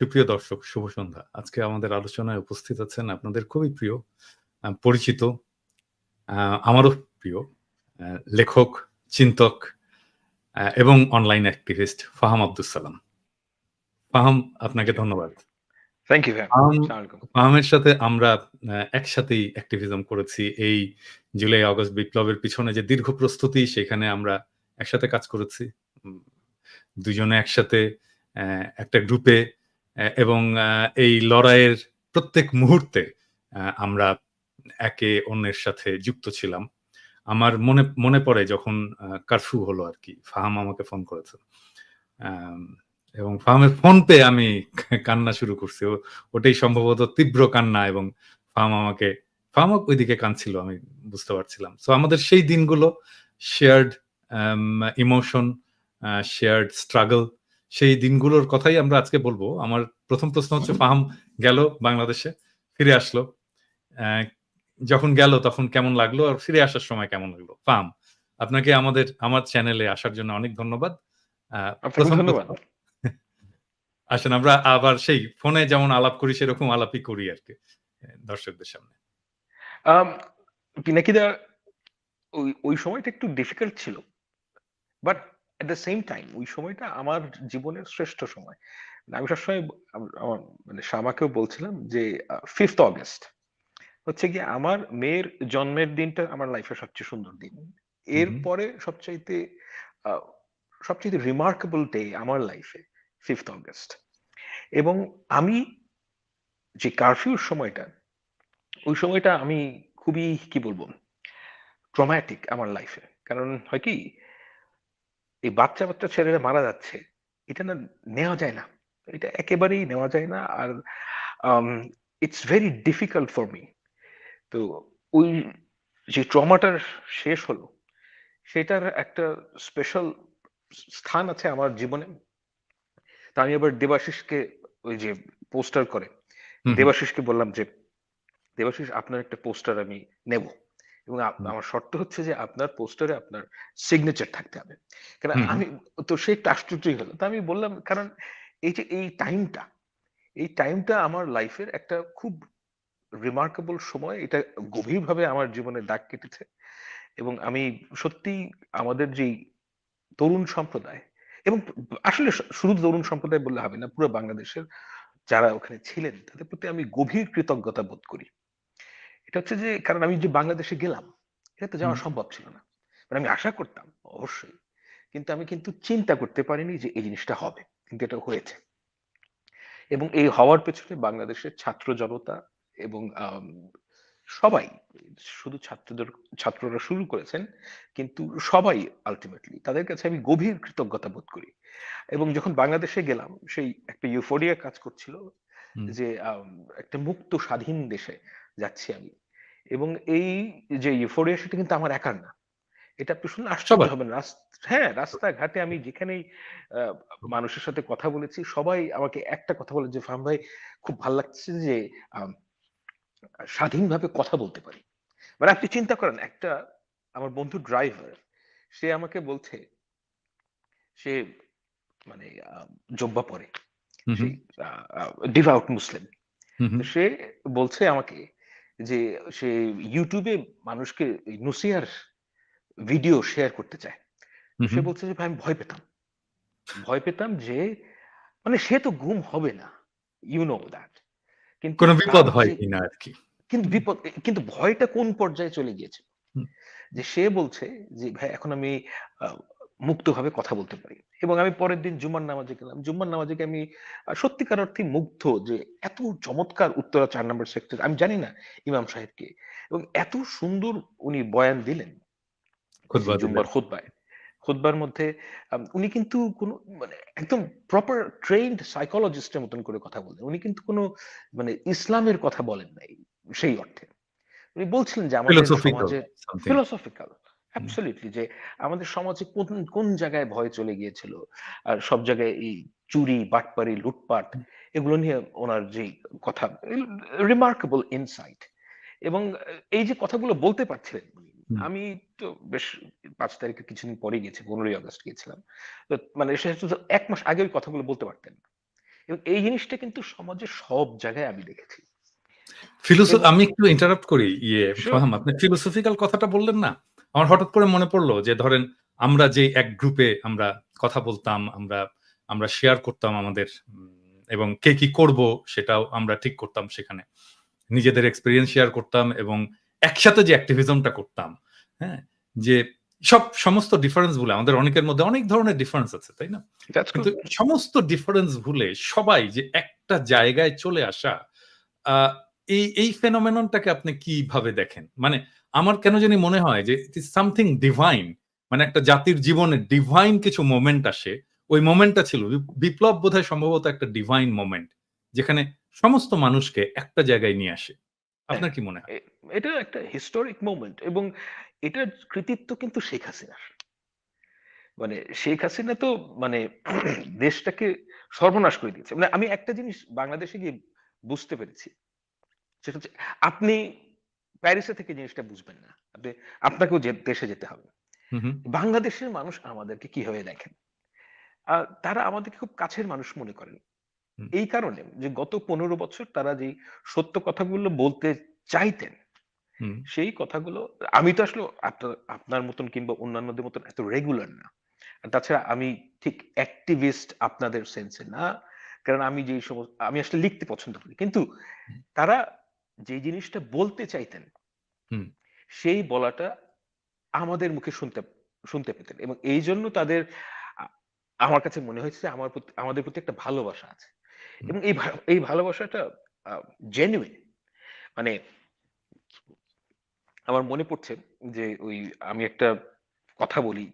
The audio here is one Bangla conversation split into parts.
সুপ্রিয় দর্শক শুভ সন্ধ্যা। আজকে আমাদের আলোচনায় উপস্থিত আছেন আপনাদের খুবই প্রিয়, পরিচিত, আমারও প্রিয় লেখক, চিন্তক এবং অনলাইন অ্যাক্টিভিস্ট ফাহাম আব্দুস সালাম। ফাহাম আপনাকে ধন্যবাদ। Thank you. ফাহামের সাথে আমরা একসাথেই অ্যাক্টিভিজম করেছি। এই জুলাই আগস্ট বিপ্লবের পিছনে যে দীর্ঘ প্রস্তুতি সেখানে আমরা একসাথে কাজ করেছি। দুজনে একসাথে একটা গ্রুপে এবং এই লড়াইয়ের প্রত্যেক মুহূর্তে আমরা একে অন্যের সাথে যুক্ত ছিলাম। আমার মনে মনে পড়ে যখন কারফিউ হলো আর কি ফাহাম আমাকে ফোন করেছে। এবং ফাহামের ফোন পেয়ে আমি কান্না শুরু করছি। ওটাই সম্ভবত তীব্র কান্না এবং ফাহাম আমাকে ফাহামও ওইদিকে কাঁদছিল আমি বুঝতে পারছিলাম। সো আমাদের সেই দিনগুলো শেয়ার্ড ইমোশন, শেয়ার্ড স্ট্রাগল সেই দিনগুলোর কথাই আমরা আজকে বলব আমার প্রথম প্রশ্ন হচ্ছে ফাহাম গেল বাংলাদেশে, ফিরে আসলো। যখন গেল তখন কেমন লাগল? আর ফিরে আসার সময় কেমন লাগল? ফাহাম, আপনাকে আমাদের আমার চ্যানেলে আসার জন্য অনেক ধন্যবাদ। আ আপনাকে ১ম ধন্যবাদ। আসেন আমরা আবার সেই ফোনে যেমন আলাপ করি সেরকম আলাপই করি আর কি দর্শকদের সামনে। পিনাকিদা ওই, ওই সময়টা একটু ডিফিকাল্ট ছিল। But at the same time ওই সময়টা আমার জীবনের শ্রেষ্ঠ সময়। আমি সবসময় আমার মানে শামাকেও বলছিলাম যে 5th অগাস্ট হচ্ছে গিয়ে আমার মেয়ের জন্মের দিনটা আমার লাইফের সবচেয়ে সুন্দর দিন। এরপরে সবচাইতে আ সবচাইতে রিমার্কেবল ডে আমার লাইফে 5th অগাস্ট। এবং আমি যে কারফিউর সময়টা, ওই সময়টা আমি খুবই কি বলব? ট্রমাটিক আমার লাইফে। কারণ হয় কি? এই বাচ্চা, বাচ্চা ছেলেরা মারা যাচ্ছে। এটা না নেওয়া যায় না। এটা একেবারেই নেওয়া যায় না। আর it's very difficult for me. তো ওই যে ট্রমাটা শেষ হলো, সেটার একটা স্পেশাল স্থান আছে আমার জীবনে। তো আমি আবার দেবাশিসকে ওই যে পোস্টার করে। দেবাশিসকে বললাম যে, "দেবাশিস আপনার একটা পোস্টার আমি নেব। এবং আমার শর্ত হচ্ছে যে আপনার পোস্টারে আপনার সিগনেচার থাকতে হবে।" কারণ। আমি তো সে একটু আশ্চর্যই হলো। তো আমি বললাম কারণ এই যে এই টাইমটা, এই টাইমটা আমার লাইফের একটা খুব রিমার্কেবল সময়। এটা গভীরভাবে আমার জীবনে দাগ কেটেছে। এবং আমি সত্যি আমাদের যেই তরুণ সম্প্রদায় এবং আসলে শুধু তরুণ সম্প্রদায় বললে হবে না। পুরো বাংলাদেশের যারা ওখানে ছিলেন তাদের প্রতি আমি গভীর কৃতজ্ঞতা বোধ করি। এটা হচ্ছে যে কারণ আমি যে বাংলাদেশে গেলাম, এটা তো যাওয়া সম্ভব ছিল না। মানে আমি আশা করতাম অবশ্যই। কিন্তু আমি কিন্তু চিন্তা করতে পারিনি যে এই জিনিসটা হবে। কিন্তু এটা হয়েছে। এবং এই হওয়ার পেছনে বাংলাদেশের ছাত্র জনতা এবং সবাই শুধু ছাত্রদের ছাত্ররা শুরু করেছেন। কিন্তু সবাই আল্টিমেটলি তাদের কাছে আমি গভীর কৃতজ্ঞতা বোধ করি। এবং যখন বাংলাদেশে গেলাম সেই একটা ইউফোরিয়া কাজ করছিল যে একটা মুক্ত স্বাধীন দেশে যাচ্ছি আমি। এবং এই যে ইউফোরিয়া সেটা কিন্তু আমার একার না। এটা আপনি শুনলে আশ্চর্য সবার। হবেন। হ্যাঁ, রাস্তাঘাটে আমি যেখানেই মানুষের সাথে কথা বলেছি সবাই আমাকে একটা কথা বলে যে, "ফাহাম ভাই খুব ভালো লাগছে যে স্বাধীনভাবে কথা বলতে পারি।" মানে আপনি চিন্তা করেন একটা আমার বন্ধু ড্রাইভার, সে আমাকে বলছে সে মানে জোব্বা পরে। ডিভোউট মুসলিম। সে বলছে আমাকে যে সে এ মানুষকে এই নুসিহার ভিডিও শেয়ার করতে চায়। সে বলছে যে, "ভাই আমি ভয় পেতাম। ভয় পেতাম যে মানে সে তো গুম হবে না। You know that. কিন্তু কোন বিপদ হয় কিনা আরকি। কিন্তু বিপদ কিন্তু ভয়টা কোন পর্যায়ে চলে গিয়েছে যে সে বলছে যে, "ভাই এখন আমি মুক্তভাবে কথা বলতে পারি।" এবং আমি পরের দিন জুমার নামাজে গেলাম। জুম্মার নামাজে আমি সত্যিকার অর্থেই মুগ্ধ যে এত চমৎকার উত্তরা ৪ নাম্বার সেক্টর আমি জানি না ইমাম সাহেব কে। এবং এত সুন্দর উনি বয়ান দিলেন জুম্মার। খুতবার মধ্যে উনি কিন্তু কোন মানে একদম প্রপার ট্রেইনড সাইকোলজিস্ট এর মতন করে কথা বললেন। উনি কিন্তু কোন মানে ইসলামের কথা বলেন নাই সেই অর্থে। উনি বলছিলেন যে আমাদের সমাজে। ফিলোসফিক্যাল। অ্যাবসোলিউটলি যে আমাদের সমাজে কোন, কোন জায়গায় ভয় চলে গিয়েছিল। আর সব জায়গায় এই চুরি, বাটপারি, লুটপাট এগুলো নিয়ে উনার যেই কথা রিমার্কেবল ইনসাইট এবং এই যে কথাগুলো বলতে পারছিলেন আমি তো বেশ ৫ তারিখের কিছুদিন পরে গেছি। ১৫ই আগস্ট গিয়েছিলাম। তো মানে এক মাস আগে ওই কথাগুলো বলতে পারতেন এবং এই জিনিসটা কিন্তু সমাজের সব জায়গায় আমি দেখেছি। ফিলোসো এবং আমি একটু ইন্টারাপ্ট করি ইয়ে আপনি ফিলোসফিক্যাল কথাটা বললেন না? আমার হঠাৎ করে মনে পড়ল যে ধরেন আমরা যে এক গ্রুপে আমরা কথা বলতাম, আমরা আমরা শেয়ার করতাম আমাদের এবং কে কি করব সেটাও আমরা ঠিক করতাম সেখানে। নিজেদের এক্সপিরিয়েন্স শেয়ার করতাম এবং একসাথে যে অ্যাক্টিভিজমটা করতাম, হ্যাঁ? যে সব সমস্ত ডিফারেন্স ভুলে আমাদের অনেকের মধ্যে অনেক ধরনের ডিফারেন্স আছে, তাই না? কিন্তু সমস্ত ডিফারেন্স ভুলে সবাই যে একটা জায়গায় চলে আসা এই এই ফেনোমেননটাকে আপনি কীভাবে দেখেন? মানে আমার কেন জানি মনে হয় যে ইট ইস সামথিং ডিভাইন মানে একটা জাতির জীবনে ডিভাইন কিছু মোমেন্ট আসে। ওই মোমেন্টটা ছিল বিপ্লব বোধহয় সম্ভবত একটা ডিভাইন মোমেন্ট। যেখানে সমস্ত মানুষকে একটা জায়গায় নিয়ে আসে। আপনার কি মনে হয়? এটা একটা হিস্টোরিক মোমেন্ট এবং এটার কৃতিত্ব কিন্তু শেখ হাসিনার। মানে শেখ হাসিনা তো মানে দেশটাকে সর্বনাশ করে দিয়েছে। মানে আমি একটা জিনিস বাংলাদেশে গিয়ে বুঝতে পেরেছি। সেটা হচ্ছে আপনি প্যারিসে থেকে জিনিসটা বুঝবেন না। আপনি আপনাকেও যে দেশে যেতে হবে। বাংলাদেশের মানুষ আমাদেরকে কীভাবে দেখেন? তারা আমাদেরকে খুব কাছের মানুষ মনে করেন। এই কারণে যে গত ১৫ বছর তারা যেই সত্য কথাগুলো বলতে চাইতেন, সেই কথাগুলো আমি তো আসলে আপনার আপনার মতন কিংবা অন্যান্যদের মতন এত রেগুলার না। তাছাড়া আমি ঠিক অ্যাক্টিভিস্ট আপনাদের সেন্সে না। কারণ আমি যেই সমস্ত আমি আসলে লিখতে পছন্দ করি। কিন্তু তারা যে জিনিসটা বলতে চাইতেন, সেই বলাটা আমাদের মুখে শুনতে শুনতে পেতেন এবং এই জন্য তাদের আমার কাছে মনে হয়েছে যে আমার প্রতি আমাদের প্রতি একটা ভালোবাসা আছে। এবং এই এই ভালোবাসাটা জেনুইন। মানে আমার মনে পড়ছে যে ওই আমি একটা কথা বলি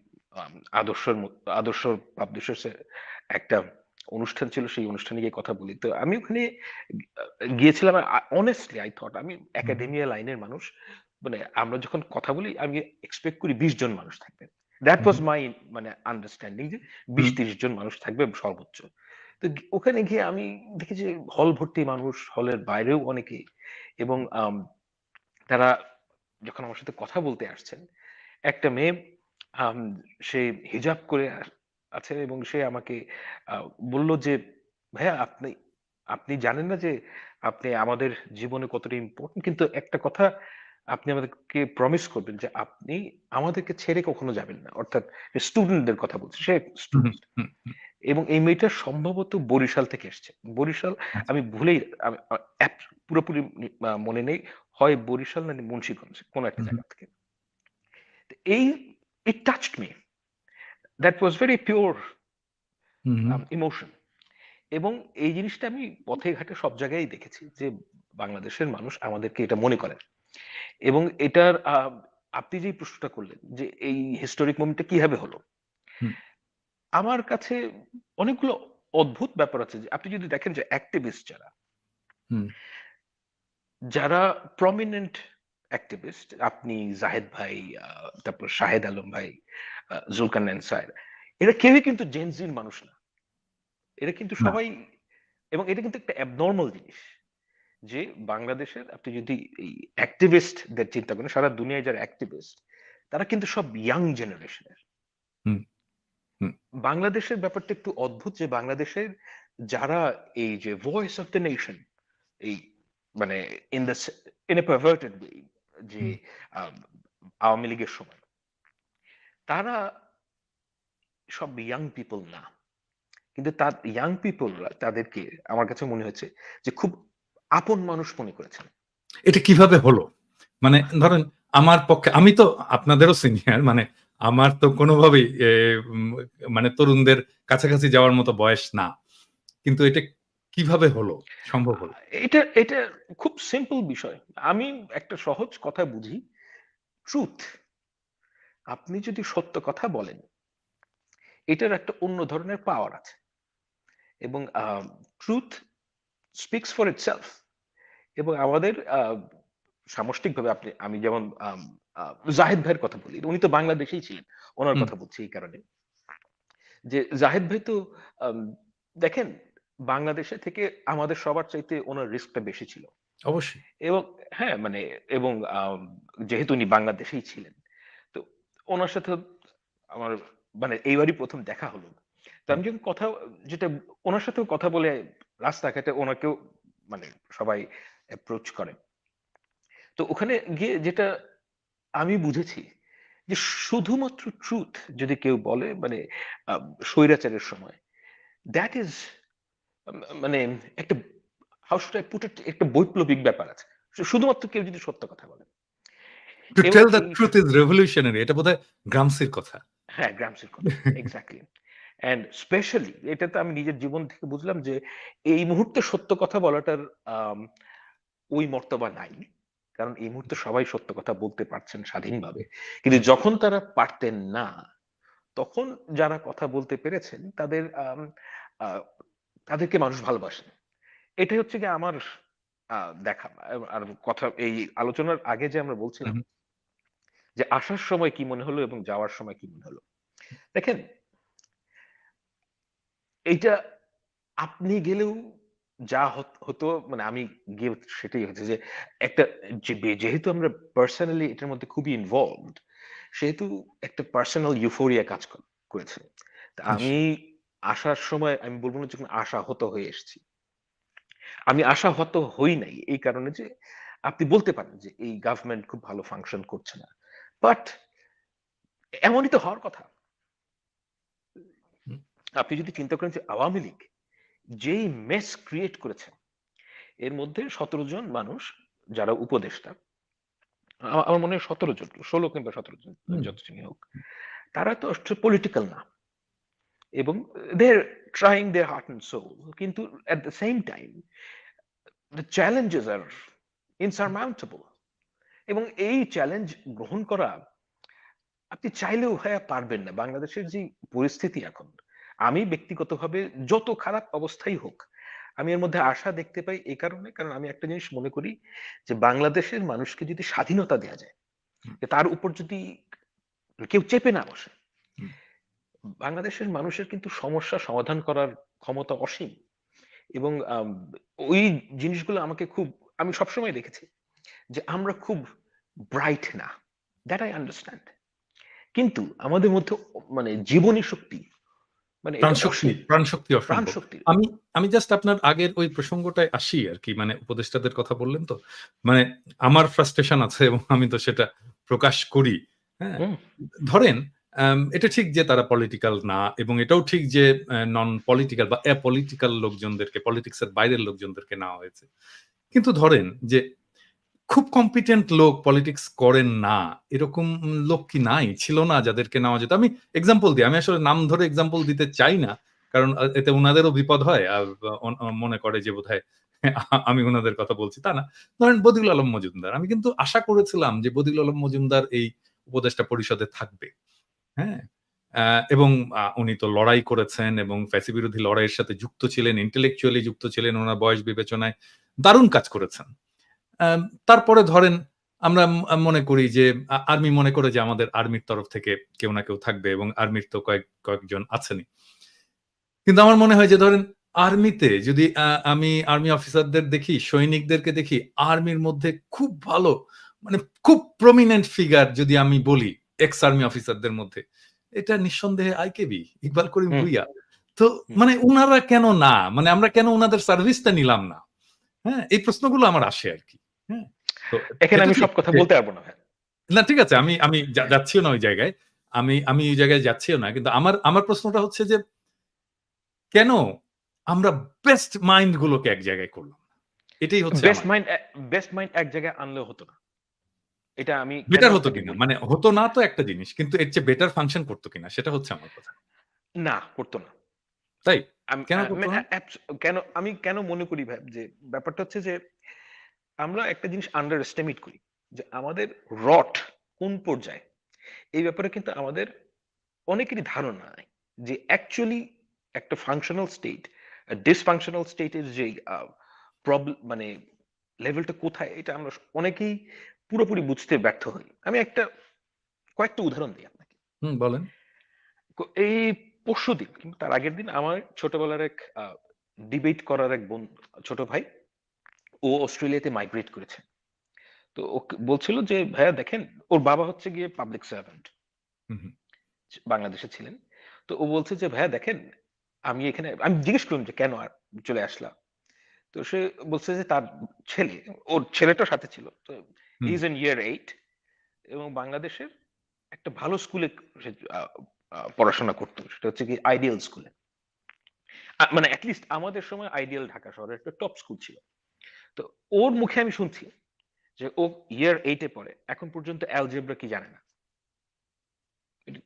আদর্শর আদর্শ পাবলিশার্স এর একটা অনুষ্ঠান ছিল সেই অনুষ্ঠানে গিয়ে কথা বলি। তো আমি ওখানে গিয়েছিলাম অনেস্টলি আই থট আমি। একাডেমিয়া লাইনের মানুষ। মানে আমরা যখন কথা বলি আমি এক্সপেক্ট করি ২০ জন মানুষ থাকবে। দ্যাট ওয়াজ মাই মানে আন্ডারস্ট্যান্ডিং যে বিশ ২০-৩০ জন মানুষ থাকবে সর্বোচ্চ। তো ওখানে গিয়ে আমি দেখি যে হল ভর্তি মানুষ, হলের বাইরেও অনেকে এবং। তারা যখন আমার সাথে কথা বলতে আসছেন, একটা মেয়ে সে হিজাব করে আছে এবং সে আমাকে বলল যে, "ভাইয়া আপনি আপনি জানেন না যে আপনি আমাদের জীবনে কতটা ইম্পোর্টেন্ট কিন্তু একটা কথা আপনি আমাদেরকে প্রমিস করবেন যে আপনি আমাদেরকে ছেড়ে কখনো যাবেন না।" অর্থাৎ স্টুডেন্টদের কথা বলছি। সে স্টুডেন্ট। এবং এই মেয়েটা সম্ভবত বরিশাল থেকে এসছে। বরিশাল আচ্ছা। আমি ভুলেই পুরোপুরি মনে নেই। হয় বরিশাল না মুন্সিগঞ্জ কোন একটা। জায়গা থেকে। এই it touched me. That was very pure হু, হু। Um emotion. এবং এই জিনিসটা আমি পথে ঘাটে সব জায়গায় দেখেছি যে বাংলাদেশের মানুষ আমাদেরকে এটা মনে করেন। এবং এটার আপনি যেই প্রশ্নটা করলেন যে এই হিস্টোরিক মোমেন্টটা কীভাবে হলো? আমার কাছে অনেকগুলো অদ্ভুত ব্যাপার আছে যে আপনি যদি দেখেন যে অ্যাক্টিভিস্ট যারা যারা প্রমিনেন্ট অ্যাক্টিভিস্ট আপনি জাহেদ ভাই, তারপর শাহেদ আলম ভাই, আ জুলকারনাইন স্যার এরা কেউই কিন্তু জেন জির মানুষ না। এরা কিন্তু। সবাই এবং এটা কিন্তু একটা অ্যাবনরমাল জিনিস। যে বাংলাদেশের আপনি যদি এই অ্যাক্টিভিস্টদের চিন্তা করেন, সারা দুনিয়ায় যারা অ্যাক্টিভিস্ট তারা কিন্তু সব ইয়াং জেনারেশনের। বাংলাদেশের ব্যাপারটা একটু অদ্ভুত যে বাংলাদেশের যারা এই যে ভয়েস অফ দ্য নেশন এই মানে in the in a perverted way যে আওয়ামী লীগের সময়। তারা সব ইয়াং পিপল না। কিন্তু তার ইয়াং পিপলরা তাদেরকে আমার কাছে মনে হয়েছে যে খুব আপন মানুষ মনে করেছেন। এটা কীভাবে হলো? মানে ধরেন আমার পক্ষে আমি তো আপনাদেরও সিনিয়র মানে আমার তো কোনোভাবেই মানে তরুণদের কাছাকাছি যাওয়ার মতো বয়স না। কিন্তু এটা কীভাবে হলো? সম্ভব হলো? এটা এটা খুব সিম্পল বিষয়। আমি একটা সহজ কথা বুঝি। ট্রুথ আপনি যদি সত্য কথা বলেন, এটার একটা অন্য ধরনের পাওয়ার আছে। এবং ট্রুথ স্পিকস ফর ইটসেলফ এবং আমাদের সামষ্টিকভাবে আপনি আমি যেমন জাহেদ ভাইয়ের কথা বলি। উনি তো বাংলাদেশেই ছিলেন। ওনার কথা বলছি এই কারণে। যে জাহেদ ভাই তো দেখেন বাংলাদেশে থেকে আমাদের সবার চাইতে ওনার রিস্কটা বেশি ছিল। অবশ্যই। এবং হ্যাঁ, মানে এবং যেহেতু উনি বাংলাদেশেই ছিলেন। তো ওনার সাথে আমার মানে এইবারই প্রথম দেখা হলো। তো আমি যখন কথা যেটা ওনার সাথেও কথা বলে রাস্তাঘাটে ওনাকেও মানে সবাই অ্যাপ্রোচ করে তো ওখানে গিয়ে যেটা আমি বুঝেছি যে শুধুমাত্র ট্রুথ যদি কেউ বলে মানে স্বৈরাচারের সময় দ্যাট ইজ মানে একটা how should I put it একটা বৈপ্লবিক ব্যাপার আছে। শুধুমাত্র কেউ যদি সত্য কথা বলে। To tell the truth is revolutionary এটা বোধহয় গ্রামসির কথা। হ্যাঁ গ্রামসের কথা এক্স্যাক্টলি অ্যান্ড স্পেশালি এটা তো আমি নিজের জীবন থেকে বুঝলাম যে এই মুহূর্তে সত্য কথা বলাটার ওই মর্তবা নাই। কারণ এই মুহূর্তে সবাই সত্য কথা বলতে পারছেন স্বাধীনভাবে। কিন্তু যখন তারা পারতেন না তখন যারা কথা বলতে পেরেছেন তাদের আহ, তাদেরকে মানুষ ভালোবাসেন এটাই হচ্ছে কি আমার দেখা আর কথা এই আলোচনার আগে যে আমরা বলছিলাম যে আসার সময় কি মনে হলো এবং যাওয়ার সময় কি মনে হলো। দেখেন এইটা আপনি গেলেও যা হত- মানে আমি গিয়ে সেটাই হচ্ছে যে একটা যেহেতু আমরা পার্সোনালি এটার মধ্যে খুবই ইনভলভড সেহেতু একটা পার্সোনাল ইউফোরিয়া কাজ কর- করেছে। আমি আসার সময় আমি বলব না যখন আশা হত হয়ে এসেছি। আমি আশা হত হই নাই এই কারণে যে আপনি বলতে পারেন যে এই গভর্নমেন্ট খুব ভালো ফাংশন করছে না। বাট এমনই তো হওয়ার কথা। আপনি যদি চিন্তা করেন যে আওয়ামী লীগ যেই মেস ক্রিয়েট করেছে এর মধ্যে সতেরো জন মানুষ যারা উপদেষ্টা আমার মনে হয় সতেরো জন ষোলো কিংবা সতেরো জন যত হোক তারা তো পলিটিক্যাল না। এবং they're trying their heart and soul কিন্তু at the same time the challenges are insurmountable এবং এই চ্যালেঞ্জ গ্রহণ করা আপনি চাইলেও ভাইয়া পারবেন না। বাংলাদেশের যে পরিস্থিতি এখন আমি ব্যক্তিগতভাবে যত খারাপ অবস্থাই হোক আমি এর মধ্যে আশা দেখতে পাই এই কারণে কারণ আমি একটা জিনিস মনে করি যে বাংলাদেশের মানুষকে যদি স্বাধীনতা দেওয়া যায় তার উপর যদি কেউ চেপে না বসে। বাংলাদেশের মানুষের কিন্তু সমস্যা সমাধান করার ক্ষমতা অসীম। এবং ওই জিনিসগুলো আমাকে খুব আমি সবসময় দেখেছি যে আমরা খুব ব্রাইট না দ্যাট আই আন্ডারস্ট্যান্ড কিন্তু আমাদের মধ্যে মানে জীবনী শক্তি মানে এটা প্রাণ শক্তি প্রাণ শক্তি প্রাণ শক্তি আমি আমি জাস্ট আপনার আগের ওই প্রসঙ্গটায় আসি আর কি মানে উপদেষ্টাদের কথা বললেন তো। মানে আমার ফ্রাস্ট্রেশন আছে এবং আমি তো সেটা প্রকাশ করি হ্যাঁ? ধরেন এটা ঠিক যে তারা পলিটিক্যাল না এবং এটাও ঠিক যে নন পলিটিক্যাল বা অ্যাপলিটিক্যাল লোকজনদেরকে পলিটিক্সের বাইরের লোকজনদেরকে নেওয়া হয়েছে। কিন্তু ধরেন যে, খুব কম্পিটেন্ট লোক পলিটিক্স করেন না, এরকম লোক কি নাই? ছিল না যাদেরকে নেওয়া যেত। আমি এক্সাম্পল দিই, আমি আসলে নাম ধরে এক্সাম্পল দিতে চাই না, কারণ এতে ওনাদেরও বিপদ হয়। আর মনে করে যে বোধহয় আমি ওনাদের কথা বলছি, তা না। ধরেন বদিউল আলম মজুমদার, আমি কিন্তু আশা করেছিলাম যে বদিউল আলম মজুমদার এই উপদেষ্টা পরিষদে থাকবে। হ্যাঁ? এবং উনি তো লড়াই করেছেন এবং ফ্যাসি বিরোধী লড়াইয়ের সাথে যুক্ত ছিলেন ইন্টেলেকচুয়ালি যুক্ত ছিলেন ওনার বয়স বিবেচনায়। দারুণ কাজ করেছেন। তারপরে ধরেন আমরা মনে করি যে আর্মি মনে করে যে আমাদের আর্মির তরফ থেকে কেউ না কেউ থাকবে এবং আর্মির তো কয়েক, কয়েকজন আছেনই। কিন্তু আমার মনে হয় যে ধরেন আর্মিতে যদি আমি আর্মি অফিসারদের দেখি, সৈনিকদেরকে দেখি, আর্মির মধ্যে খুব ভালো মানে খুব প্রমিনেন্ট ফিগার যদি আমি বলি এক্স আর্মি অফিসারদের মধ্যে। এটা নিঃসন্দেহে আইকেবি ইকবাল করিম ভুইয়া। তো মানে উনারা কেন না? মানে আমরা কেন উনাদের সার্ভিসটা নিলাম না? হ্যাঁ এই প্রশ্নগুলো আমার আসে আর কি। হ্যাঁ এখানে আমি সব কথা বলতে পারব না না ঠিক আছে আমি আমি যাচ্ছিও না ওই জায়গায়। আমি আমি ওই জায়গায় যাচ্ছিও না কিন্তু আমার আমার প্রশ্নটা হচ্ছে যে কেন আমরা বেস্ট মাইন্ড গুলোকে এক জায়গায় করলাম এটাই হচ্ছে বেস্ট মাইন্ড বেস্ট মাইন্ড এক জায়গায় আনলেও হতো না। এটা আমি বেটার হতো কিনা? মানে হতো না তো একটা জিনিস কিন্তু এর চেয়ে বেটার ফাংশন করতো কিনা? সেটা হচ্ছে আমার কথা। না করতো না। তাই? কেন মানে কেন আমি কেন মনে করি ভাই যে ব্যাপারটা হচ্ছে যে আমরা একটা জিনিস আন্ডার এস্টিমেট করি যে আমাদের রট কোন পর্যায়ে? এই ব্যাপারে কিন্তু আমাদের অনেকেরই ধারণা নাই যে অ্যাকচুয়ালি একটা ফাংশনাল স্টেট ডিসফাংশনাল স্টেটের যে প্রবলেম মানে লেভেলটা কোথায় এটা আমরা অনেকেই পুরোপুরি বুঝতে ব্যর্থ হই। আমি একটা কয়েকটা উদাহরণ দিই আপনাকে। হুম বলেন। এই পরশু দিন কিন্তু তার আগের দিন আমার ছোটবেলার এক ডিবেট করার এক বোন ছোট ভাই ও অস্ট্রেলিয়াতে মাইগ্রেট করেছে। তো ও বলছিল যে ভাইয়া দেখেন ওর বাবা হচ্ছে গিয়ে পাবলিক সার্ভেন্ট। বাংলাদেশে ছিলেন। তো ও বলছে যে ভাইয়া দেখেন আমি এখানে আমি জিজ্ঞেস করলাম যে কেন আর চলে আসলাম তো সে বলছে যে তার ছেলে ওর ছেলেটার সাথে ছিল। তো। ইজ ইন ইয়ার এইট এবং বাংলাদেশের একটা ভালো স্কুলে পড়াশোনা করতো। সেটা হচ্ছে কি আইডিয়াল স্কুলে মানে অ্যাটলিস্ট আমাদের সময় আইডিয়াল ঢাকা শহরের একটা টপ স্কুল ছিল। তো ওর মুখে আমি শুনছি যে ও ইয়ার এইটে পড়ে, এখন পর্যন্ত অ্যালজেব্রা কি জানে না।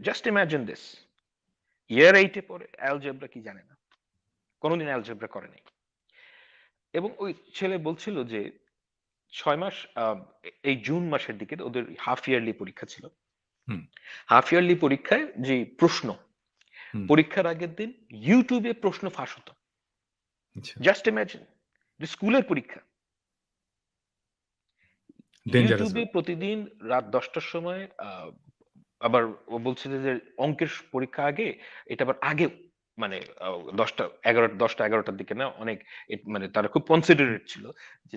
জাস্ট ইমাজিন দিস ইয়ার এইটে পড়ে অ্যালজেব্রা কি জানে না। কোনোদিন অ্যালজেব্রা করে নাই। এবং ওই ছেলে বলছিল যে ছয় মাস এই জুন মাসের দিকে ওদের হাফ ইয়ারলি পরীক্ষা ছিল। হাফ ইয়ারলি পরীক্ষায় যে প্রশ্ন পরীক্ষার আগের দিন ইউটিউবে প্রশ্ন ফাঁস হতো। আচ্ছা। জাস্ট ইমাজিন যে স্কুলের পরীক্ষা। ইউটিউবে প্রতিদিন রাত দশটার সময় আহ, আবার ও বলছে যে অঙ্কের পরীক্ষা আগে এটা আবার আগে মানে দশটা এগারো দশটা এগারোটার দিকে না অনেক মানে তারা খুব কনসিডারেট ছিল যে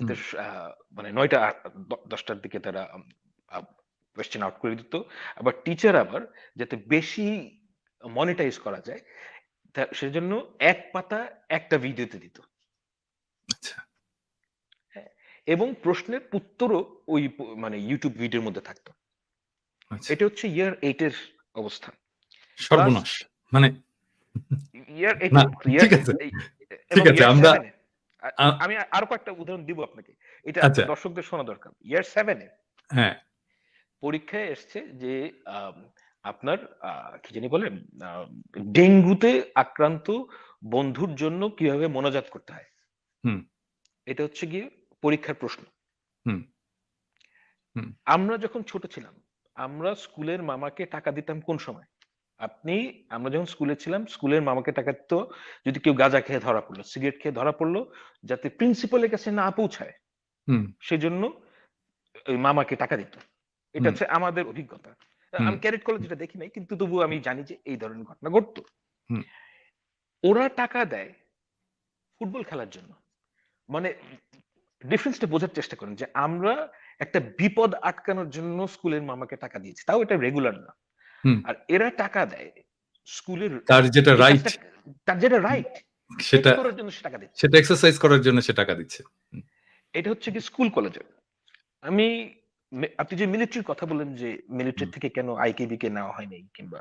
মানে নয়টা দশটার দিকে তারা কোয়েশ্চেন আউট করে দিত। আবার টিচার আবার যাতে বেশি মনিটাইজ করা যায় সেজন্য এক পাতা একটা ভিডিওতে দিত। আচ্ছা। এবং প্রশ্নের উত্তরও ওই মানে ইউটিউব ভিডিওর মধ্যে থাকতো। আচ্ছা। এটা হচ্ছে ইয়ার এইট এর অবস্থা। সর্বনাশ। মানে না, ঠিক আছে। ঠিক আছে, আমরা- আমি আরও কয়েকটা উদাহরণ দিব আপনাকে এটা আচ্ছা। দর্শকদের শোনা দরকার ইয়ার সেভেনে হ্যাঁ পরীক্ষায় এসছে যে আপনার কি জানি আহ, ডেঙ্গুতে আক্রান্ত বন্ধুর জন্য কীভাবে মোনাজাত করতে হয় হুম। এটা হচ্ছে গিয়ে পরীক্ষার প্রশ্ন। আমরা যখন ছোট ছিলাম আমরা স্কুলের মামাকে টাকা দিতাম কোন সময় আপনি আমরা যখন স্কুলে ছিলাম স্কুলের মামাকে টাকা দিত যদি কেউ গাঁজা খেয়ে ধরা পড়ল সিগারেট খেয়ে ধরা পড়ল যাতে প্রিন্সিপালের কাছে না পৌঁছায়। সেজন্য ওই মামাকে টাকা দিত। এটা হচ্ছে আমাদের অভিজ্ঞতা। আমি ক্যারেট কলেজ যেটা দেখি নাই কিন্তু তবুও আমি জানি যে এই ধরনের ঘটনা ঘটতো। ওরা টাকা দেয় ফুটবল খেলার জন্য। মানে ডিফারেন্সটা বোঝার চেষ্টা করেন যে আমরা একটা বিপদ আটকানোর জন্য স্কুলের মামাকে টাকা দিয়েছি। তাও এটা রেগুলার না। আর এরা টাকা দেয়। স্কুলের তার যেটা রাইট তার যেটা রাইট সেটা করার জন্য সে টাকা দিচ্ছে। সেটা এক্সারসাইজ করার জন্য সে টাকা দিচ্ছে। এটা হচ্ছে কি স্কুল কলেজে আমি আপনি যে মিলিটারির কথা বলেন যে মিলিটারি থেকে কেন আইকেবি কে নেওয়া হয়নি কিংবা।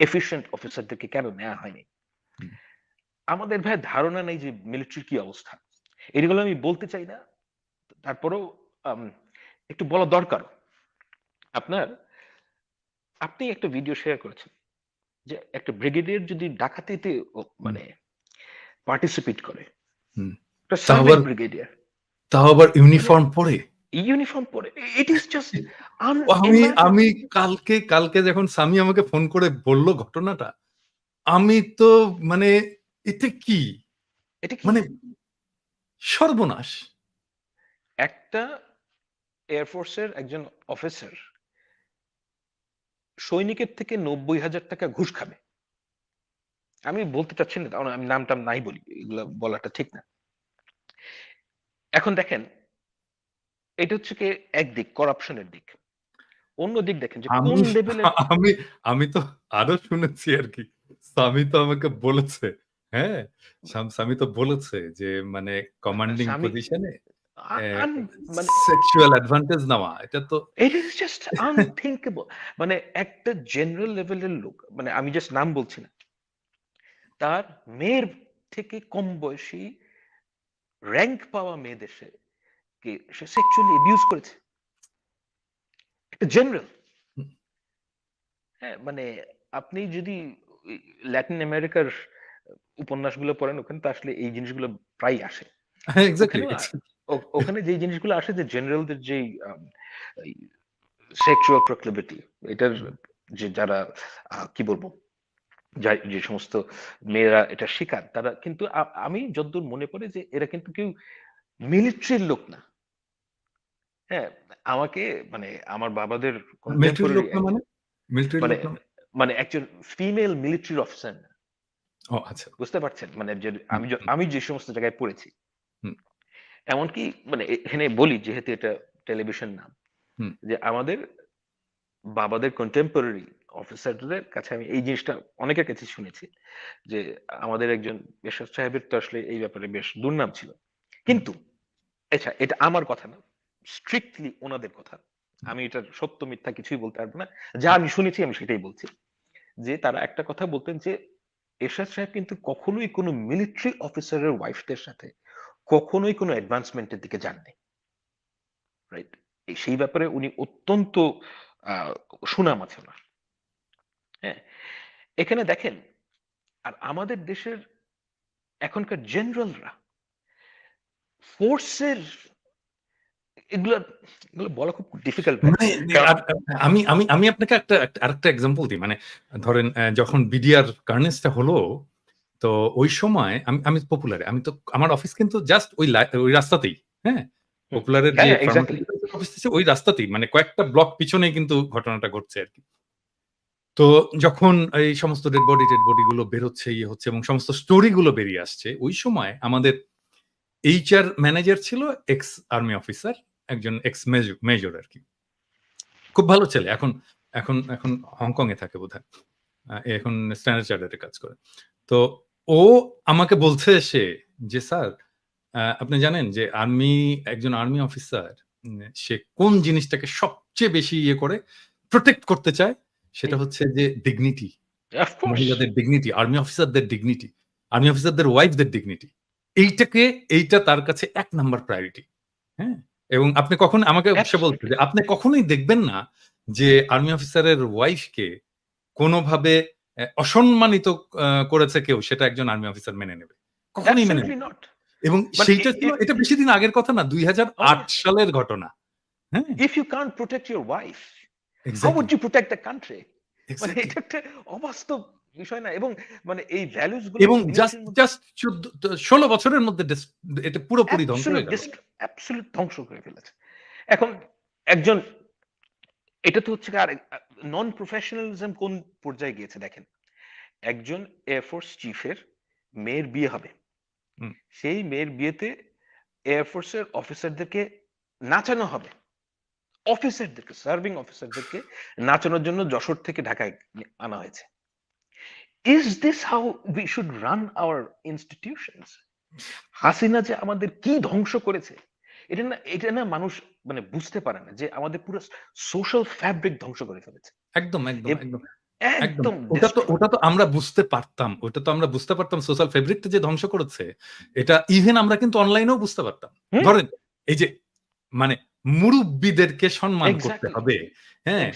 এফিশিয়েন্ট অফিসারদেরকে কেন নেওয়া হয়নি। আমাদের ভাই ধারণা নেই যে মিলিটারির কি অবস্থা। এগুলো আমি বলতে চাই না। তারপরেও একটু বলা দরকার। আপনার আপনি একটা ভিডিও শেয়ার করেছেন যে একটা ব্রিগেডিয়ার যদি ডাকাতিতে মানে পার্টিসিপেট করে ব্রিগেডিয়ার তাও আবার ইউনিফর্ম পরে? ইউনিফর্ম পরে। ইট ইজ জাস্ট আমি আমি কালকে কালকে যখন স্বামী আমাকে ফোন করে বলল ঘটনাটা আমি তো মানে এতে কি? এটা মানে সর্বনাশ। একটা এয়ারফোর্সের একজন অফিসার সৈনিকের থেকে নব্বই হাজার টাকা ঘুষ খাবে। আমি বলতে চাচ্ছি না কারণ আমি নাম টাম নাই বলি এগুলো বলাটা ঠিক না। এখন দেখেন এটা হচ্ছে কি একদিক করাপশনের দিক। অন্য দিক দেখেন যে আমি কোন লেভেলের আমি আমি তো আরও শুনেছি আর কি। স্বামী তো আমাকে বলেছে হ্যাঁ? স্বাম- স্বামী তো বলেছে যে মানে কমান্ডিং পজিশনে মানে সেক্সুয়াল অ্যাডভান্টেজ নেওয়া এটা তো ইট ইজ জাস্ট আনথিঙ্কেবল মানে একটা জেনারেল লেভেলের লোক মানে আমি জাস্ট নাম বলছি না তার মেয়ের থেকে কম বয়সী র্যাঙ্ক পাওয়া মেয়েদের সে কে সে সেক্সুয়ালি অ্যাবিউজ করেছে একটা জেনারেল হ্যাঁ মানে আপনি যদি ল্যাটিন আমেরিকার উপন্যাসগুলো পড়েন ওখানে তো আসলে এই জিনিসগুলো প্রায় আসে। ওখানে যে জিনিসগুলো আসে যে জেনারেলদের যে সেক্সুয়াল প্রক্লিভিটি এটার যে যারা কি বলব যা- যে সমস্ত মেয়েরা এটা শিকার তারা কিন্তু আমি যতদূর মনে পড়ে যে এরা কিন্তু কেউ মিলিটারির লোক না। হ্যাঁ আমাকে মানে আমার বাবাদের না মানে? মানে লোক না মানে? একজন ফিমেল মিলিটারি অফিসার ও আচ্ছা। বুঝতে পারছেন? মানে আমি আমি যে সমস্ত জায়গায় পড়েছি। এমনকি মানে এখানে বলি যেহেতু এটা টেলিভিশন নাম যে আমাদের বাবাদের কন্টেম্পোরারি অফিসারদের কাছে আমি এই জিনিসটা অনেকের কাছে শুনেছি যে আমাদের একজন এরশাদ সাহেবের তো আসলে এই ব্যাপারে বেশ দুর্নাম ছিল। কিন্তু আচ্ছা এটা আমার কথা না স্ট্রিক্টলি ওনাদের কথা। আমি এটা সত্য মিথ্যা কিছুই বলতে পারব না। যা আমি শুনেছি আমি সেটাই বলছি যে তারা একটা কথা বলতেন যে এরশাদ সাহেব কিন্তু কখনোই কোনো মিলিটারি অফিসারের ওয়াইফদের সাথে কখনোই কোনো অ্যাডভান্সমেন্টের দিকে যাননি। রাইট সেই ব্যাপারে উনি অত্যন্ত সুনাম আছে ওনার। হ্যাঁ? এখানে দেখেন আর আমাদের দেশের এখনকার জেনারেলরা ফোর্সের এগুলো এগুলো বলা খুব ডিফিকাল্ট মানে আমি আমি আমি আপনাকে একটা আরেকটা এক্সাম্পল দিই। মানে ধরেন যখন বিডিআর কার্নেসটা হলো তো ওই সময় আমি আমি পপুলারে আমি তো আমার অফিস কিন্তু জাস্ট ওই ওই রাস্তাতেই হ্যাঁ? পপুলারের যে হ্যাঁ, অফিস ওই রাস্তাতেই মানে কয়েকটা ব্লক পিছনে কিন্তু ঘটনাটা ঘটছে আর কি। তো যখন এই সমস্ত ডেড বডি ডেড বডি গুলো বেরোচ্ছে ইয়ে হচ্ছে এবং সমস্ত স্টোরি গুলো বেরিয়ে আসছে ওই সময় আমাদের এইচআর ম্যানেজার ছিল এক্স আর্মি অফিসার একজন এক্স মেজর আর কি। খুব ভালো ছেলে এখন এখন এখন হংকং এ থাকে বোধ হয় এখন স্ট্যান্ডার্ড চার্টারে কাজ করে। তো ও আমাকে বলছে সে যে স্যার আপনি জানেন যে আর্মি একজন আর্মি অফিসার সে কোন জিনিসটাকে সবচেয়ে বেশি ইয়ে করে প্রোটেক্ট করতে চায়? সেটা হচ্ছে যে ডিগনিটি মহিলাদের ডিগনিটি আর্মি অফিসারদের ডিগনিটি আর্মি অফিসারদের ওয়াইফদের ডিগনিটি এইটাকে এইটা তার কাছে এক নাম্বার প্রায়োরিটি হ্যাঁ? এবং আপনি কখন আমাকে সে. বলছে যে আপনি কখনোই দেখবেন না যে আর্মি অফিসারের ওয়াইফকে কোনোভাবে অসম্মানিত করেছে কেউ সেটা একজন আর্মি অফিসার মেনে নেবে। কখনোই মেনে নেবে এবং সেইটা ছিল এটা বেশি দিন আগের কথা না দুই হাজার আট সালের ঘটনা। হ্যাঁ। If you can't protect your wife how would you protect the country মানে এটা একটা অবাস্তব বিষয় না এবং মানে এই ভ্যালুসগুলো এবং জাস্ট জাস্ট ষোলো বছরের মধ্যে এটা পুরোপুরি ধ্বংস হয়ে গেল। অ্যাবসলিউট ধ্বংস করে ফেলেছে। এখন একজন এটা তো হচ্ছে আর নন প্রফেশনালিজম কোন পর্যায়ে গিয়েছে দেখেন? একজন এয়ারফোর্স চিফের মেয়ের বিয়ে হবে। সেই মেয়ের বিয়েতে এয়ারফোর্সের অফিসারদেরকে নাচানো হবে। অফিসারদেরকে সার্ভিং অফিসারদেরকে নাচানোর জন্য যশোর থেকে ঢাকায় আনা হয়েছে। Is this how we should run our institutions Hasina যে আমাদের কি ধ্বংস করেছে? এটা না এটা না মানুষ মানে বুঝতে পারে না যে আমাদের পুরো সোশ্যাল ফ্যাব্রিক ধ্বংস করে ফেলেছে। একদম একদম একদম। একদম ওটা তো ওটা তো আমরা বুঝতে পারতাম ওটা তো আমরা বুঝতে পারতাম সোশ্যাল ফেব্রিকটা যে ধ্বংস করেছে এটা ইভেন আমরা কিন্তু অনলাইনেও বুঝতে পারতাম। ধরেন এই যে মানে মুরব্বীদেরকে সম্মান করতে হবে হ্যাঁ?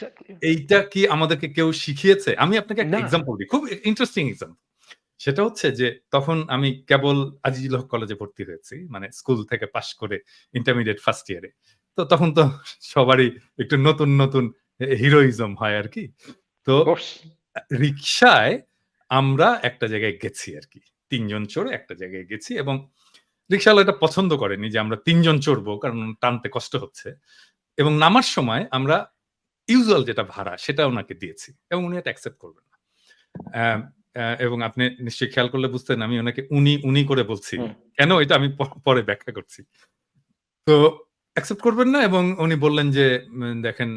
এইটা কি আমাদেরকে কেউ শিখিয়েছে? আমি আপনাকে একটা। এক্সাম্পল দিই খুব ইন্টারেস্টিং এক্সাম্পল সেটা হচ্ছে যে তখন আমি কেবল আজিজুল হক কলেজে ভর্তি হয়েছি মানে স্কুল থেকে পাশ করে ইন্টারমিডিয়েট ফার্স্ট ইয়ারে তো তখন তো সবারই একটু নতুন নতুন হিরোইজম হয় আর কি। তো রিক্সায় আমরা একটা জায়গায় গেছি আর কি। তিনজন চড়ে একটা জায়গায় গেছি এবং রিক্সাওয়ালা এটা পছন্দ করেনি যে আমরা তিনজন চড়বো কারণ টানতে কষ্ট হচ্ছে। এবং নামার সময় আমরা ইউজুয়াল যেটা ভাড়া সেটা ওনাকে দিয়েছি এবং উনি এটা অ্যাকসেপ্ট করবেন না। এবং আপনি নিশ্চয়ই খেয়াল করলে বুঝতেন আমি ওনাকে উনি উনি করে বলছি। কেন? এটা আমি পরে ব্যাখ্যা করছি। তো অ্যাকসেপ্ট করবেন না এবং উনি বললেন যে দেখেন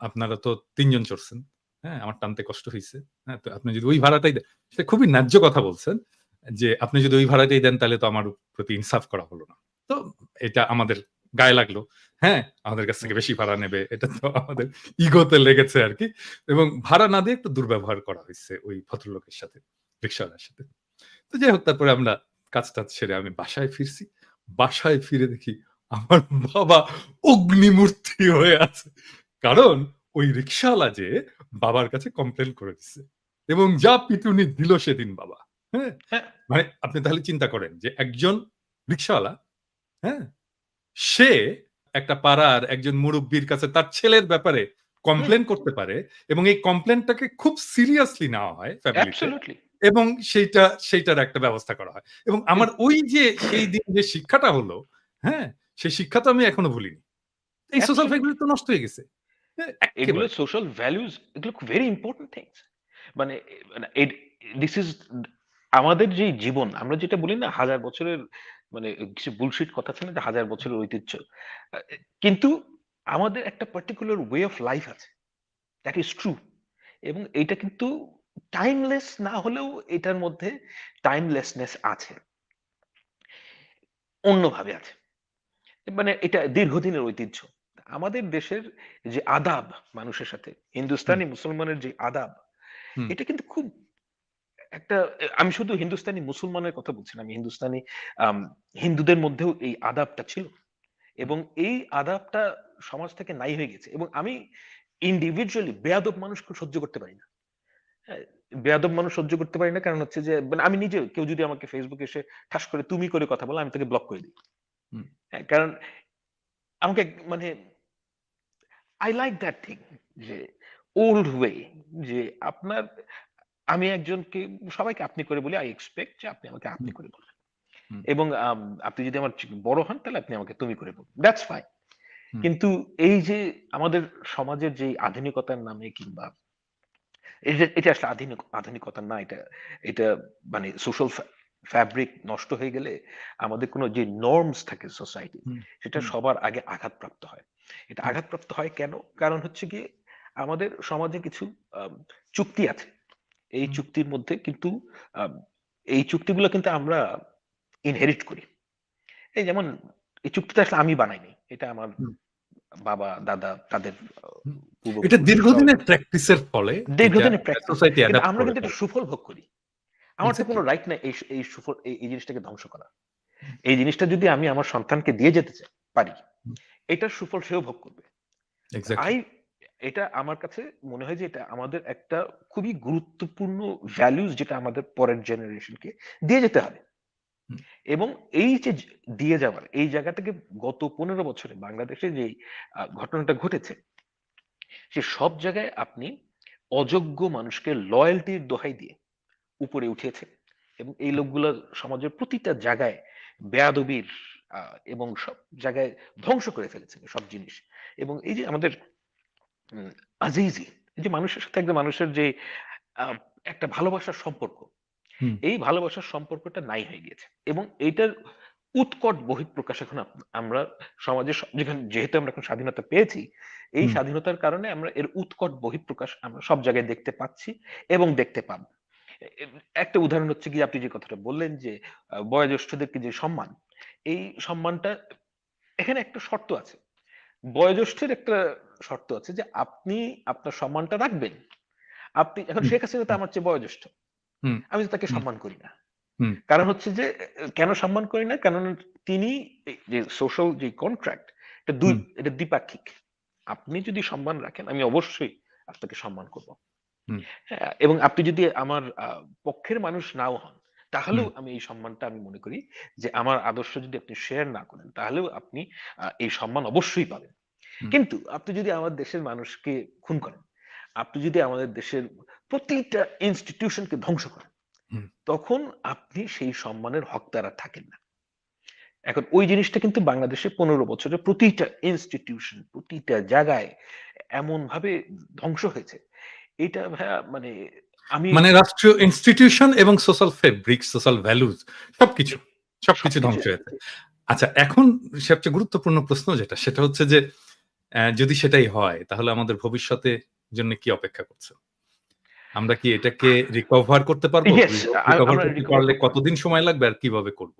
আপনারা তো তিনজন চড়ছেন। হ্যাঁ আমার টানতে কষ্ট হয়েছে হ্যাঁ তো আপনি যদি ওই ভাড়াটাই দেন সেটা খুবই ন্যায্য কথা বলছেন যে আপনি যদি ওই ভাড়াটাই দেন তাহলে তো আমার প্রতি ইনসাফ করা হলো না। তো এটা আমাদের গায়ে লাগল। হ্যাঁ আমাদের কাছ থেকে বেশি ভাড়া নেবে এটা তো আমাদের ইগোতে লেগেছে আর কি। এবং ভাড়া না দিয়ে একটু দুর্ব্যবহার করা হয়েছে ওই ভদ্রলোকের সাথে রিক্সাওয়ালার সাথে। তো যাই হোক তারপরে আমরা কাজ টাজ সেরে আমি বাসায় ফিরছি। বাসায় ফিরে দেখি আমার বাবা অগ্নিমূর্তি হয়ে আছে। কারণ ওই রিক্সাওয়ালা যে বাবার কাছে কমপ্লেন করে দিচ্ছে এবং যা পিটুনি দিল সেদিন বাবা। হ্যাঁ? হ্যাঁ। মানে আপনি তাহলে চিন্তা করেন যে একজন রিক্সাওয়ালা হ্যাঁ? সে একটা পাড়ার একজন মুরব্বীর কাছে তার ছেলের ব্যাপারে কমপ্লেন করতে পারে এবং এই কমপ্লেনটাকে খুব সিরিয়াসলি নেওয়া হয় এবং সেইটা সেইটার একটা ব্যবস্থা করা হয়। এবং আমার ওই যে সেই দিন যে শিক্ষাটা হলো হ্যাঁ সেই শিক্ষা তো আমি এখনও ভুলিনি। এই সোশ্যাল Absolutely. তো নষ্ট হয়ে গেছে। হ্যাঁ, এগুলো সোশ্যাল ভ্যালুজ এগুলো ভেরি ইম্পর্টেন্ট থিংস মানে দিস ইজ আমাদের যে জীবন আমরা যেটা বলি না হাজার বছরের মানে কিছু বুলশিট কথা না যে হাজার বছরের ঐতিহ্য কিন্তু আমাদের একটা পার্টিকুলার ওয়ে অফ লাইফ আছে দ্যাট ইজ ট্রু এবং এইটা কিন্তু টাইমলেস না হলেও এটার মধ্যে টাইমলেসনেস আছে। অন্যভাবে আছে। মানে এটা দীর্ঘদিনের ঐতিহ্য। আমাদের দেশের যে আদাব মানুষের সাথে, হিন্দুস্তানি মুসলমানের যে আদাব, এটা কিন্তু খুব একটা আমি শুধু হিন্দুস্তানি মুসলমানের কথা বলছি না। আমি হিন্দুস্তানি হিন্দুদের মধ্যেও এই আদাবটা ছিল। এবং এই আদাবটা সমাজ থেকে নাই হয়ে গেছে। এবং আমি ইন্ডিভিজুয়ালি বেয়াদব মানুষকে সহ্য করতে পারি না। বেয়াদব মানুষ সহ্য করতে পারি না কারণ হচ্ছে যে মানে আমি নিজেও কেউ যদি আমাকে এ এসে ঠাস করে তুমি করে কথা বলে আমি তাকে ব্লক করে দিই। হ্যাঁ? কারণ আমাকে মানে আই লাইক দ্যাট thing যে ওল্ড ওয়ে যে আপনার আমি একজনকে সবাইকে আপনি করে বলি। I expect যে আপনি আমাকে আপনি করে বলবেন। এবং আপনি যদি আমার বড় হন তাহলে আপনি আমাকে তুমি করে বলবেন। That's fine. কিন্তু এই যে আমাদের সমাজের যে আধুনিকতার নামে কিংবা এটা আসলে আধুনিক আধুনিকতা না এটা এটা মানে সোশ্যাল ফ্যা ফ্যাব্রিক নষ্ট হয়ে গেলে আমাদের কোনো যে নর্মস থাকে সোসাইটি সেটা সবার আগে আঘাতপ্রাপ্ত হয়। এটা আঘাতপ্রাপ্ত হয় কেন? কারণ হচ্ছে গিয়ে আমাদের সমাজে কিছু চুক্তি আছে। এই চুক্তির মধ্যে কিন্তু এই চুক্তিগুলো কিন্তু আমরা ইনহেরিট করি। এই যেমন এই চুক্তিটা আসলে আমি বানাইনি। এটা আমার বাবা, দাদা তাদের এটা দীর্ঘদিনের প্র্যাকটিসের ফলে দীর্ঘদিনের প্র্যাকটিস। আমরা কিন্তু সুফল ভোগ করি। আমার তো কোনো রাইট নাই এই এই সুফল এই জিনিসটাকে ধ্বংস করা। এই জিনিসটা যদি আমি আমার সন্তানকে দিয়ে যেতে চাই পারি। এটার সুফল সেও ভোগ করবে। আই এটা আমার কাছে মনে হয় যে এটা আমাদের একটা খুবই গুরুত্বপূর্ণ ভ্যালুস যেটা আমাদের পরের জেনারেশনকে দিয়ে যেতে হবে। এবং এই যে দিয়ে যাওয়ার এই জায়গা থেকে গত ১৫ বছরে বাংলাদেশে আ ঘটনাটা ঘটেছে, সে সব জায়গায় আপনি অযোগ্য মানুষকে লয়াল্টির দোহাই দিয়ে উপরে উঠিয়েছে। এবং এই। লোকগুলা সমাজের প্রতিটা জায়গায় বেয়াদবির এবং সব জায়গায় ধ্বংস করে ফেলেছে সব জিনিস। এবং এই যে আমাদের উম আজিজি যে মানুষের সাথে একজন মানুষের যে আ একটা ভালোবাসার সম্পর্ক, হুম। এই ভালোবাসার সম্পর্কটা নাই হয়ে গিয়েছে। এবং এইটার উৎকট বহিঃপ্রকাশ এখন আপ আমরা সমাজে স যেখানে যেহেতু আমরা এখন স্বাধীনতা পেয়েছি, এই হুম। স্বাধীনতার কারণে আমরা এর উৎকট বহিঃপ্রকাশ আমরা সব জায়গায় দেখতে পাচ্ছি এবং দেখতে পাবো। এ এ একটা উদাহরণ হচ্ছে গিয়ে আপনি যে কথাটা বললেন যে আ বয়োজ্যেষ্ঠদেরকে যে সম্মান, এই সম্মানটা এখানে একটা শর্ত আছে। বয়োজ্যেষ্ঠের একটা শর্ত আছে যে আপনি আপনার সম্মানটা রাখবেন। আপনি এখন শেখ হাসিনা তো আমার চেয়ে বয়োজ্যেষ্ঠ। আমি তাকে। সম্মান করি না। কারণ হচ্ছে যে কেন সম্মান করি না? কারণ তিনি যে সোশ্যাল যে কন্ট্রাক্ট এটা দুই এটা দ্বিপাক্ষিক। আপনি যদি সম্মান রাখেন আমি অবশ্যই আপনাকে সম্মান করব। হ্যাঁ? এবং আপনি যদি আমার পক্ষের মানুষ নাও হন, তাহলেও আমি এই সম্মানটা আমি মনে করি যে আমার আদর্শ যদি আপনি শেয়ার না করেন, তাহলেও আপনি এই সম্মান অবশ্যই পাবেন। কিন্তু আপনি যদি আমার দেশের মানুষকে খুন করেন, আপনি যদি আমাদের দেশের প্রতিটা ইনস্টিটিউশনকে ধ্বংস করেন, তখন আপনি সেই সম্মানের হকদার আর থাকেন না। এখন ওই জিনিসটা কিন্তু বাংলাদেশে ১৫ বছরে প্রতিটা ইনস্টিটিউশন, প্রতিটা জায়গায় এমন ভাবে ধ্বংস হয়েছে। এটা ভাইয়া মানে মানে রাষ্ট্রীয় ইনস্টিটিউশন এবং সোশ্যাল ফেব্রিক, সোশ্যাল ভ্যালুজ সবকিছু, সবকিছু ধ্বংস হয়েছে। আচ্ছা এখন সবচেয়ে গুরুত্বপূর্ণ প্রশ্ন যেটা সেটা হচ্ছে যে যদি সেটাই হয় তাহলে আমাদের ভবিষ্যতে জন্য কি অপেক্ষা করছে? আমরা কি এটাকে রিকভার করতে পারব? রিকভার করতে পারলে কতদিন সময় লাগবে আর কীভাবে করব?